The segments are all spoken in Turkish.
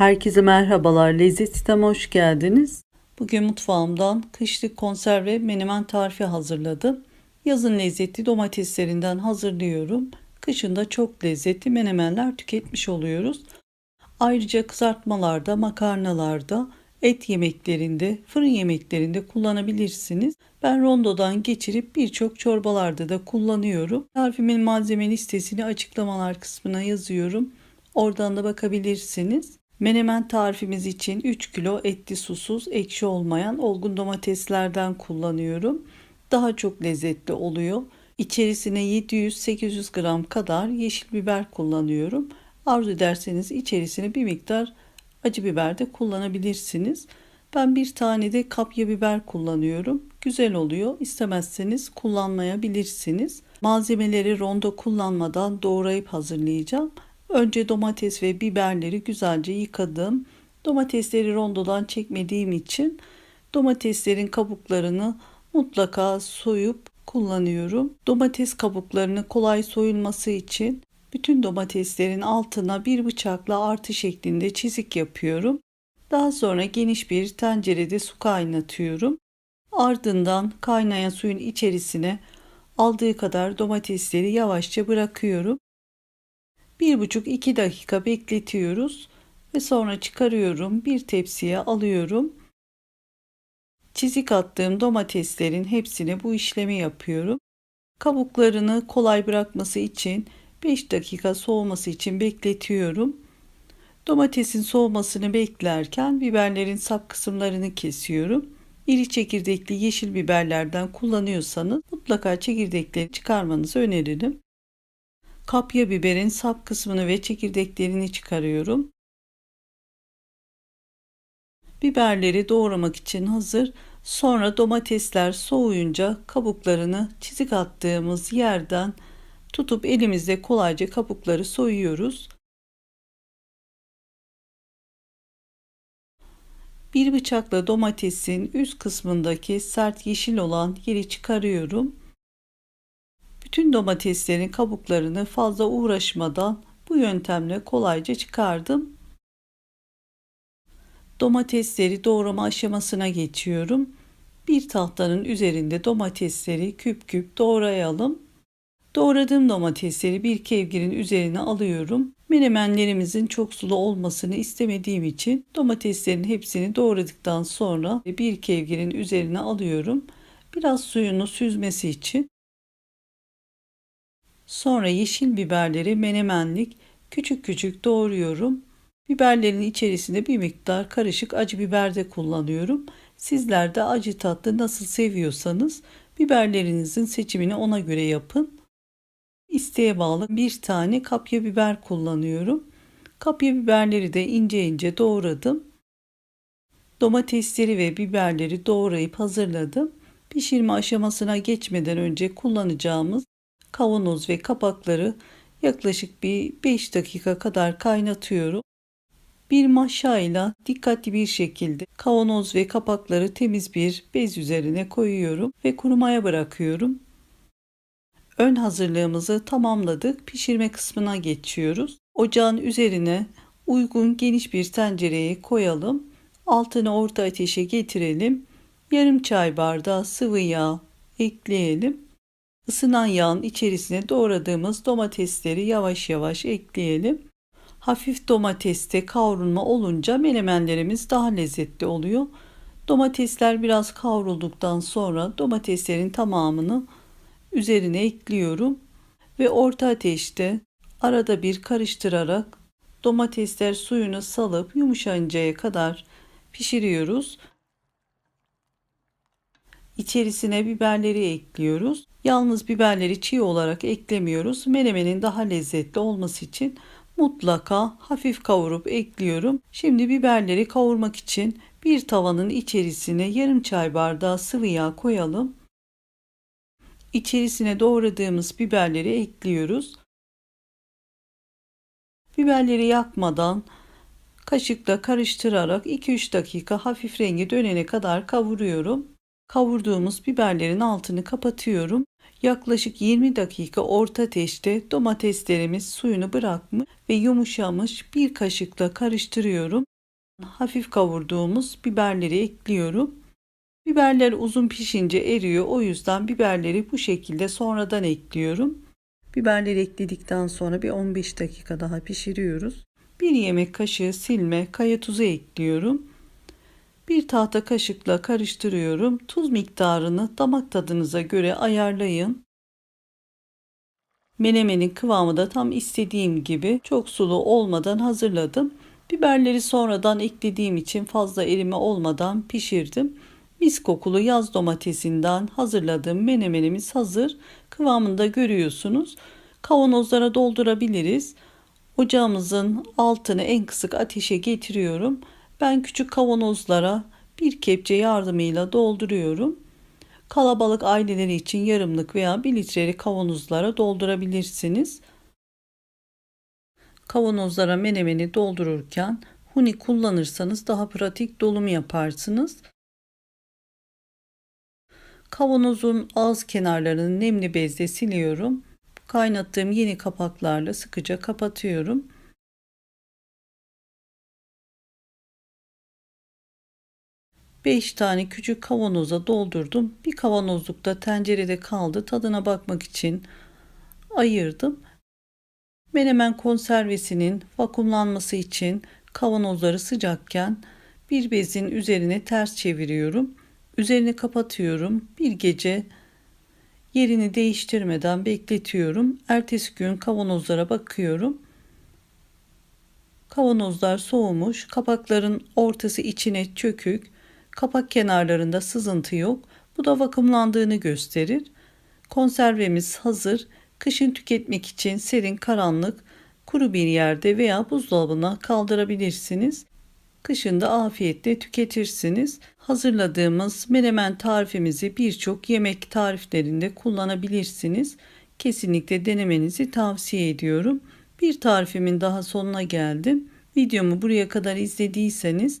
Herkese merhabalar. Lezzet Sistem'e hoş geldiniz. Bugün mutfağımdan kışlık konserve menemen tarifi hazırladım. Yazın lezzetli domateslerinden hazırlıyorum. Kışında çok lezzetli menemenler tüketmiş oluyoruz. Ayrıca kızartmalarda, makarnalarda, et yemeklerinde, fırın yemeklerinde kullanabilirsiniz. Ben rondodan geçirip birçok çorbalarda da kullanıyorum. Tarifimin malzeme listesini açıklamalar kısmına yazıyorum. Oradan da bakabilirsiniz. Menemen tarifimiz için 3 kilo etli susuz, ekşi olmayan olgun domateslerden kullanıyorum. Daha çok lezzetli oluyor. İçerisine 700-800 gram kadar yeşil biber kullanıyorum. Arzu ederseniz içerisine bir miktar acı biber de kullanabilirsiniz. Ben bir tane de kapya biber kullanıyorum. Güzel oluyor. İstemezseniz kullanmayabilirsiniz. Malzemeleri rondo kullanmadan doğrayıp hazırlayacağım. Önce domates ve biberleri güzelce yıkadım. Domatesleri rondodan çekmediğim için domateslerin kabuklarını mutlaka soyup kullanıyorum. Domates kabuklarını kolay soyulması için bütün domateslerin altına bir bıçakla artı şeklinde çizik yapıyorum. Daha sonra geniş bir tencerede su kaynatıyorum. Ardından kaynayan suyun içerisine aldığı kadar domatesleri yavaşça bırakıyorum. 1,5-2 dakika bekletiyoruz ve sonra çıkarıyorum. Bir tepsiye alıyorum. Çizik attığım domateslerin hepsine bu işlemi yapıyorum. Kabuklarını kolay bırakması için 5 dakika soğuması için bekletiyorum. Domatesin soğumasını beklerken biberlerin sap kısımlarını kesiyorum. İri çekirdekli yeşil biberlerden kullanıyorsanız mutlaka çekirdekleri çıkarmanızı öneririm. Kapya biberin sap kısmını ve çekirdeklerini çıkarıyorum. Biberleri doğramak için hazır. Sonra domatesler soğuyunca kabuklarını çizik attığımız yerden tutup elimizde kolayca kabukları soyuyoruz. Bir bıçakla domatesin üst kısmındaki sert yeşil olan yeri çıkarıyorum. Bütün domateslerin kabuklarını fazla uğraşmadan bu yöntemle kolayca çıkardım. Domatesleri doğrama aşamasına geçiyorum. Bir tahtanın üzerinde domatesleri küp küp doğrayalım. Doğradığım domatesleri bir kevgirin üzerine alıyorum. Menemenlerimizin çok sulu olmasını istemediğim için domateslerin hepsini doğradıktan sonra bir kevgirin üzerine alıyorum. Biraz suyunu süzmesi için. Sonra yeşil biberleri menemenlik küçük küçük doğruyorum. Biberlerin içerisinde bir miktar karışık acı biber de kullanıyorum. Sizler de acı tatlı nasıl seviyorsanız biberlerinizin seçimini ona göre yapın. İsteğe bağlı bir tane kapya biber kullanıyorum. Kapya biberleri de ince ince doğradım. Domatesleri ve biberleri doğrayıp hazırladım. Pişirme aşamasına geçmeden önce kullanacağımız kavanoz ve kapakları yaklaşık bir 5 dakika kadar kaynatıyorum. Bir maşayla dikkatli bir şekilde kavanoz ve kapakları temiz bir bez üzerine koyuyorum ve kurumaya bırakıyorum. Ön hazırlığımızı tamamladık. Pişirme kısmına geçiyoruz. Ocağın üzerine uygun geniş bir tencereye koyalım. Altını orta ateşe getirelim. Yarım çay bardağı sıvı yağ ekleyelim. Isınan yağın içerisine doğradığımız domatesleri yavaş yavaş ekleyelim. Hafif domateste kavrulma olunca menemenlerimiz daha lezzetli oluyor. Domatesler biraz kavrulduktan sonra domateslerin tamamını üzerine ekliyorum ve orta ateşte arada bir karıştırarak domatesler suyunu salıp yumuşayıncaya kadar pişiriyoruz. İçerisine biberleri ekliyoruz. Yalnız biberleri çiğ olarak eklemiyoruz. Menemenin daha lezzetli olması için mutlaka hafif kavurup ekliyorum. Şimdi biberleri kavurmak için bir tavanın içerisine yarım çay bardağı sıvı yağ koyalım. İçerisine doğradığımız biberleri ekliyoruz. Biberleri yakmadan kaşıkla karıştırarak 2-3 dakika hafif rengi dönene kadar kavuruyorum. Kavurduğumuz biberlerin altını kapatıyorum. Yaklaşık 20 dakika orta ateşte domateslerimiz suyunu bırakmış ve yumuşamış bir kaşıkla karıştırıyorum. hafif kavurduğumuz biberleri ekliyorum. Biberler uzun pişince eriyor. O yüzden biberleri bu şekilde sonradan ekliyorum. Biberleri ekledikten sonra bir 15 dakika daha pişiriyoruz. Bir yemek kaşığı silme kaya tuzu ekliyorum. Bir tahta kaşıkla karıştırıyorum. Tuz miktarını damak tadınıza göre ayarlayın. Menemenin kıvamı da tam istediğim gibi çok sulu olmadan hazırladım. Biberleri sonradan eklediğim için fazla erime olmadan pişirdim. Mis kokulu yaz domatesinden hazırladığım menemenimiz hazır. Kıvamında görüyorsunuz. Kavanozlara doldurabiliriz. Ocağımızın altını en kısık ateşe getiriyorum. Ben küçük kavanozlara bir kepçe yardımıyla dolduruyorum. Kalabalık aileleri için yarımlık veya bir litrelik kavanozlara doldurabilirsiniz. Kavanozlara menemeni doldururken huni kullanırsanız daha pratik dolum yaparsınız. Kavanozun ağız kenarlarını nemli bezle siliyorum. Kaynattığım yeni kapaklarla sıkıca kapatıyorum. Beş tane küçük kavanoza doldurdum. Bir kavanozlukta tencerede kaldı. Tadına bakmak için ayırdım. Menemen konservesinin vakumlanması için kavanozları sıcakken bir bezin üzerine ters çeviriyorum. Üzerini kapatıyorum. Bir gece yerini değiştirmeden bekletiyorum. Ertesi gün kavanozlara bakıyorum. Kavanozlar soğumuş. Kapakların ortası içine çökük. Kapak kenarlarında sızıntı yok. Bu da vakumlandığını gösterir. Konservemiz hazır. Kışın tüketmek için serin, karanlık, kuru bir yerde veya buzdolabına kaldırabilirsiniz. Kışın da afiyetle tüketirsiniz. Hazırladığımız menemen tarifimizi birçok yemek tariflerinde kullanabilirsiniz. Kesinlikle denemenizi tavsiye ediyorum. Bir tarifimin daha sonuna geldim. Videomu buraya kadar izlediyseniz,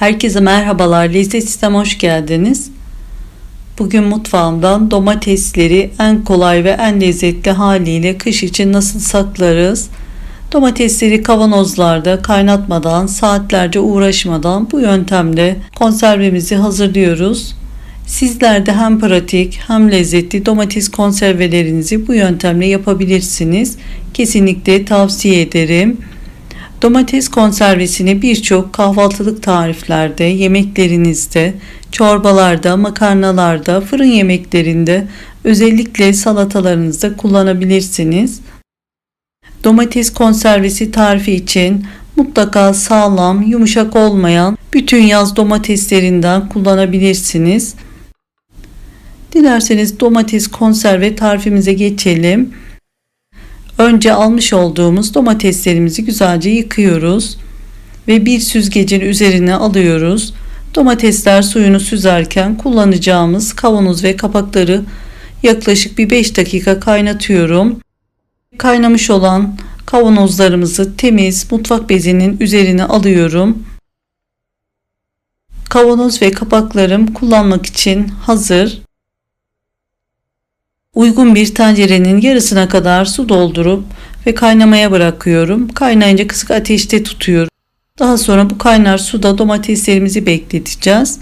Herkese merhabalar. Lezzet Sistem hoş geldiniz. Bugün mutfağımdan domatesleri en kolay ve en lezzetli haliyle kış için nasıl saklarız? Domatesleri kavanozlarda kaynatmadan, saatlerce uğraşmadan bu yöntemle konservemizi hazırlıyoruz. Sizler de hem pratik hem lezzetli domates konservelerinizi bu yöntemle yapabilirsiniz. Kesinlikle tavsiye ederim. Domates konservesini birçok kahvaltılık tariflerde, yemeklerinizde, çorbalarda, makarnalarda, fırın yemeklerinde, özellikle salatalarınızda kullanabilirsiniz. Domates konservesi tarifi için mutlaka sağlam, yumuşak olmayan bütün yaz domateslerinden kullanabilirsiniz. Dilerseniz domates konserve tarifimize geçelim. Önce almış olduğumuz domateslerimizi güzelce yıkıyoruz ve bir süzgecin üzerine alıyoruz. Domatesler suyunu süzerken kullanacağımız kavanoz ve kapakları yaklaşık bir 5 dakika kaynatıyorum. Kaynamış olan kavanozlarımızı temiz mutfak bezinin üzerine alıyorum. Kavanoz ve kapaklarım kullanmak için hazır. Uygun bir tencerenin yarısına kadar su doldurup ve kaynamaya bırakıyorum. Kaynayınca kısık ateşte tutuyorum. Daha sonra bu kaynar suda domateslerimizi bekleteceğiz.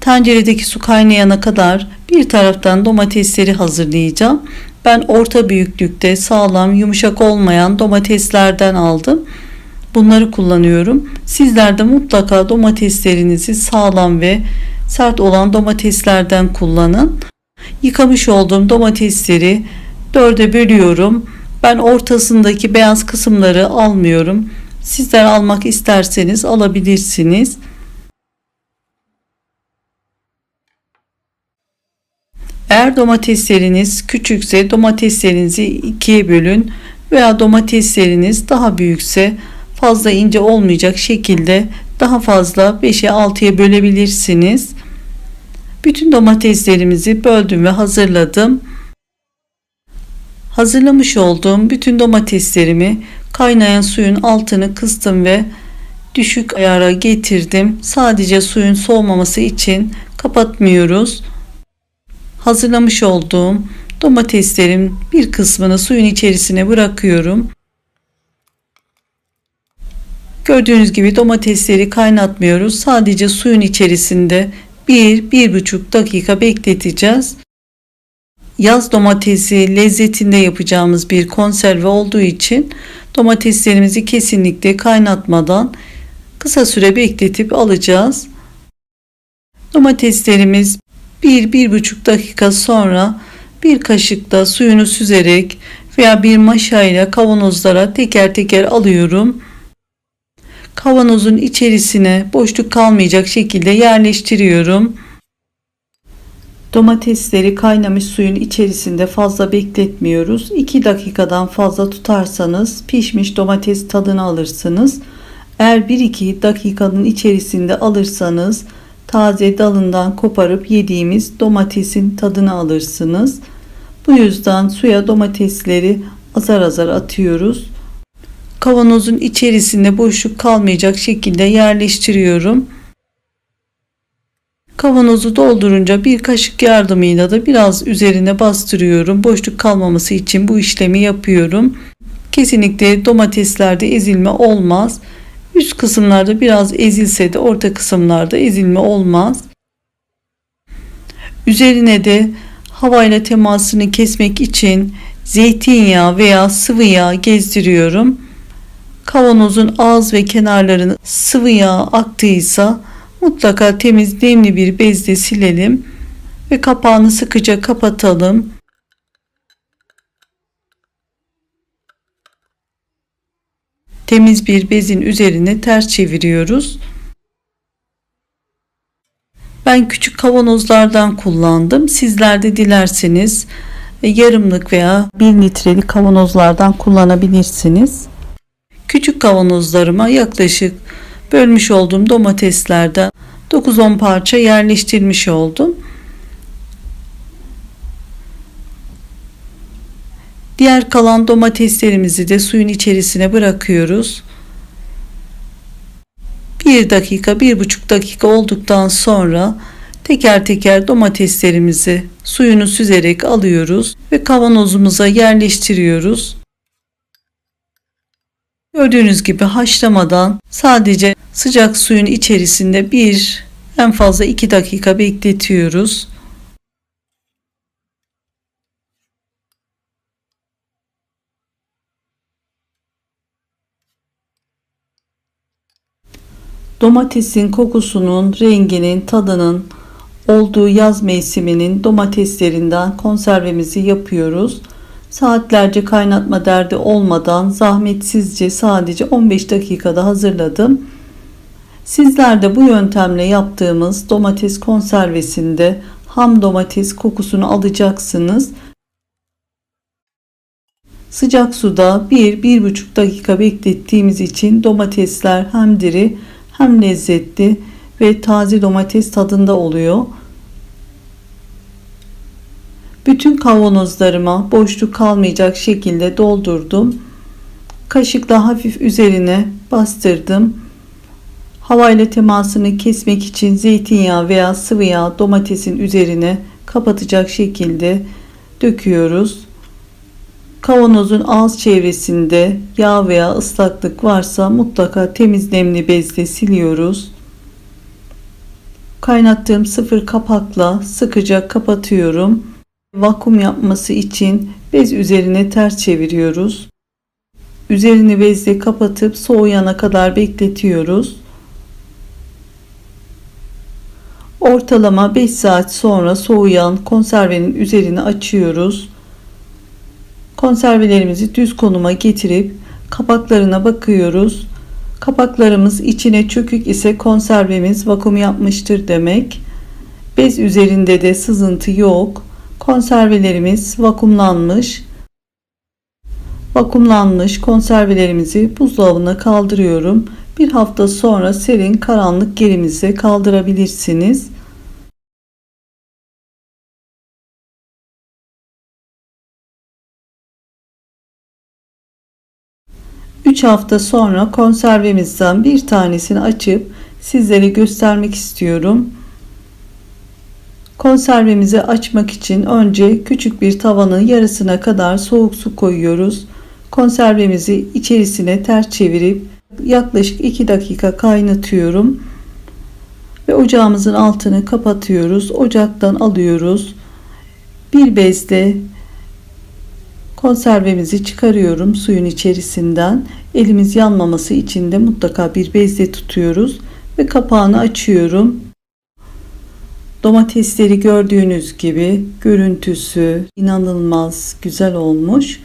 Tenceredeki su kaynayana kadar bir taraftan domatesleri hazırlayacağım. Ben orta büyüklükte sağlam, yumuşak olmayan domateslerden aldım. Bunları kullanıyorum. Sizler de mutlaka domateslerinizi sağlam ve sert olan domateslerden kullanın. Yıkamış olduğum domatesleri dörde bölüyorum. Ben ortasındaki beyaz kısımları almıyorum. Sizler almak isterseniz alabilirsiniz. Eğer domatesleriniz küçükse domateslerinizi ikiye bölün veya domatesleriniz daha büyükse fazla ince olmayacak şekilde daha fazla 5'e 6'ya bölebilirsiniz. Bütün domateslerimizi böldüm ve hazırladım. Hazırlamış olduğum bütün domateslerimi kaynayan suyun altını kıstım ve düşük ayara getirdim. Sadece suyun soğumaması için kapatmıyoruz. Hazırlamış olduğum domateslerin bir kısmını suyun içerisine bırakıyorum. Gördüğünüz gibi domatesleri kaynatmıyoruz. Sadece suyun içerisinde 1-1,5 dakika bekleteceğiz. Yaz domatesi lezzetinde yapacağımız bir konserve olduğu için domateslerimizi kesinlikle kaynatmadan kısa süre bekletip alacağız. Domateslerimiz 1-1,5 dakika sonra bir kaşıkta suyunu süzerek veya bir maşayla kavanozlara teker teker alıyorum kavanozun içerisine boşluk kalmayacak şekilde yerleştiriyorum. Domatesleri kaynamış suyun içerisinde fazla bekletmiyoruz. 2 dakikadan fazla tutarsanız pişmiş domates tadını alırsınız. Eğer 1-2 dakikanın içerisinde alırsanız taze dalından koparıp yediğimiz domatesin tadını alırsınız. Bu yüzden suya domatesleri azar azar atıyoruz kavanozun içerisinde boşluk kalmayacak şekilde yerleştiriyorum. Kavanozu doldurunca bir kaşık yardımıyla da biraz üzerine bastırıyorum. Boşluk kalmaması için bu işlemi yapıyorum. Kesinlikle domateslerde ezilme olmaz. Üst kısımlarda biraz ezilse de orta kısımlarda ezilme olmaz. Üzerine de havayla temasını kesmek için zeytinyağı veya sıvı yağ gezdiriyorum kavanozun ağız ve kenarlarını sıvı yağ aktıysa mutlaka temiz nemli bir bezle silelim ve kapağını sıkıca kapatalım. Temiz bir bezin üzerine ters çeviriyoruz. Ben küçük kavanozlardan kullandım. Sizler de dilerseniz yarımlık veya 1 litrelik kavanozlardan kullanabilirsiniz. Küçük kavanozlarıma yaklaşık bölmüş olduğum domateslerden 9-10 parça yerleştirmiş oldum. Diğer kalan domateslerimizi de suyun içerisine bırakıyoruz. 1 dakika, 1,5 dakika olduktan sonra teker teker domateslerimizi suyunu süzerek alıyoruz ve kavanozumuza yerleştiriyoruz. Gördüğünüz gibi haşlamadan sadece sıcak suyun içerisinde bir en fazla 2 dakika bekletiyoruz. Domatesin kokusunun, renginin, tadının olduğu yaz mevsiminin domateslerinden konservemizi yapıyoruz. Saatlerce kaynatma derdi olmadan zahmetsizce sadece 15 dakikada hazırladım. Sizler de bu yöntemle yaptığımız domates konservesinde ham domates kokusunu alacaksınız. Sıcak suda 1-1,5 dakika beklettiğimiz için domatesler hem diri hem lezzetli ve taze domates tadında oluyor. Bütün kavanozlarıma boşluk kalmayacak şekilde doldurdum. Kaşıkla hafif üzerine bastırdım. Havayla temasını kesmek için zeytinyağı veya sıvı yağ domatesin üzerine kapatacak şekilde döküyoruz. Kavanozun ağız çevresinde yağ veya ıslaklık varsa mutlaka temiz nemli bezle siliyoruz. Kaynattığım sıfır kapakla sıkıca kapatıyorum. Vakum yapması için bez üzerine ters çeviriyoruz. Üzerini bezle kapatıp soğuyana kadar bekletiyoruz. Ortalama 5 saat sonra soğuyan konservenin üzerini açıyoruz. Konservelerimizi düz konuma getirip kapaklarına bakıyoruz. Kapaklarımız içine çökük ise konservemiz vakum yapmıştır demek. Bez üzerinde de sızıntı yok. Konservelerimiz vakumlanmış. Vakumlanmış konservelerimizi buzdolabına kaldırıyorum. Bir hafta sonra serin karanlık yerimize kaldırabilirsiniz. 3 hafta sonra konservemizden bir tanesini açıp sizlere göstermek istiyorum. Konservemizi açmak için önce küçük bir tavanın yarısına kadar soğuk su koyuyoruz. Konservemizi içerisine ters çevirip yaklaşık 2 dakika kaynatıyorum. Ve ocağımızın altını kapatıyoruz. Ocaktan alıyoruz. Bir bezle Konservemizi çıkarıyorum suyun içerisinden. Elimiz yanmaması için de mutlaka bir bezle tutuyoruz ve kapağını açıyorum. Domatesleri gördüğünüz gibi görüntüsü inanılmaz güzel olmuş.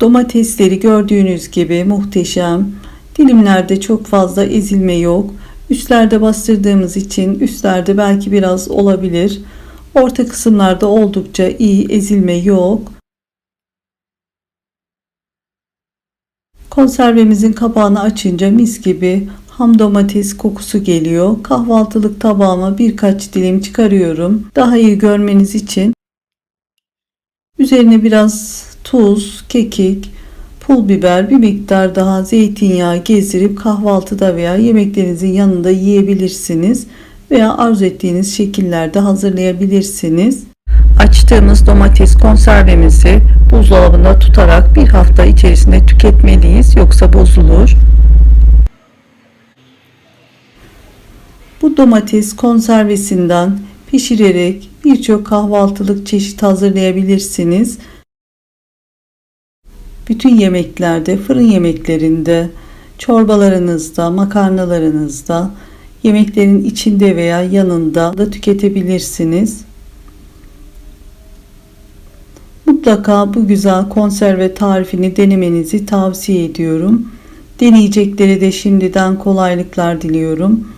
Domatesleri gördüğünüz gibi muhteşem. Dilimlerde çok fazla ezilme yok. Üstlerde bastırdığımız için üstlerde belki biraz olabilir. Orta kısımlarda oldukça iyi ezilme yok. Konservemizin kapağını açınca mis gibi ham domates kokusu geliyor. Kahvaltılık tabağıma birkaç dilim çıkarıyorum. Daha iyi görmeniz için üzerine biraz tuz, kekik, pul biber, bir miktar daha zeytinyağı gezdirip kahvaltıda veya yemeklerinizin yanında yiyebilirsiniz veya arzu ettiğiniz şekillerde hazırlayabilirsiniz. Açtığımız domates konservemizi buzdolabında tutarak bir hafta içerisinde tüketmeliyiz yoksa bozulur. Bu domates konservesinden pişirerek birçok kahvaltılık çeşit hazırlayabilirsiniz. Bütün yemeklerde, fırın yemeklerinde, çorbalarınızda, makarnalarınızda, yemeklerin içinde veya yanında da tüketebilirsiniz. Mutlaka bu güzel konserve tarifini denemenizi tavsiye ediyorum. Deneyeceklere de şimdiden kolaylıklar diliyorum.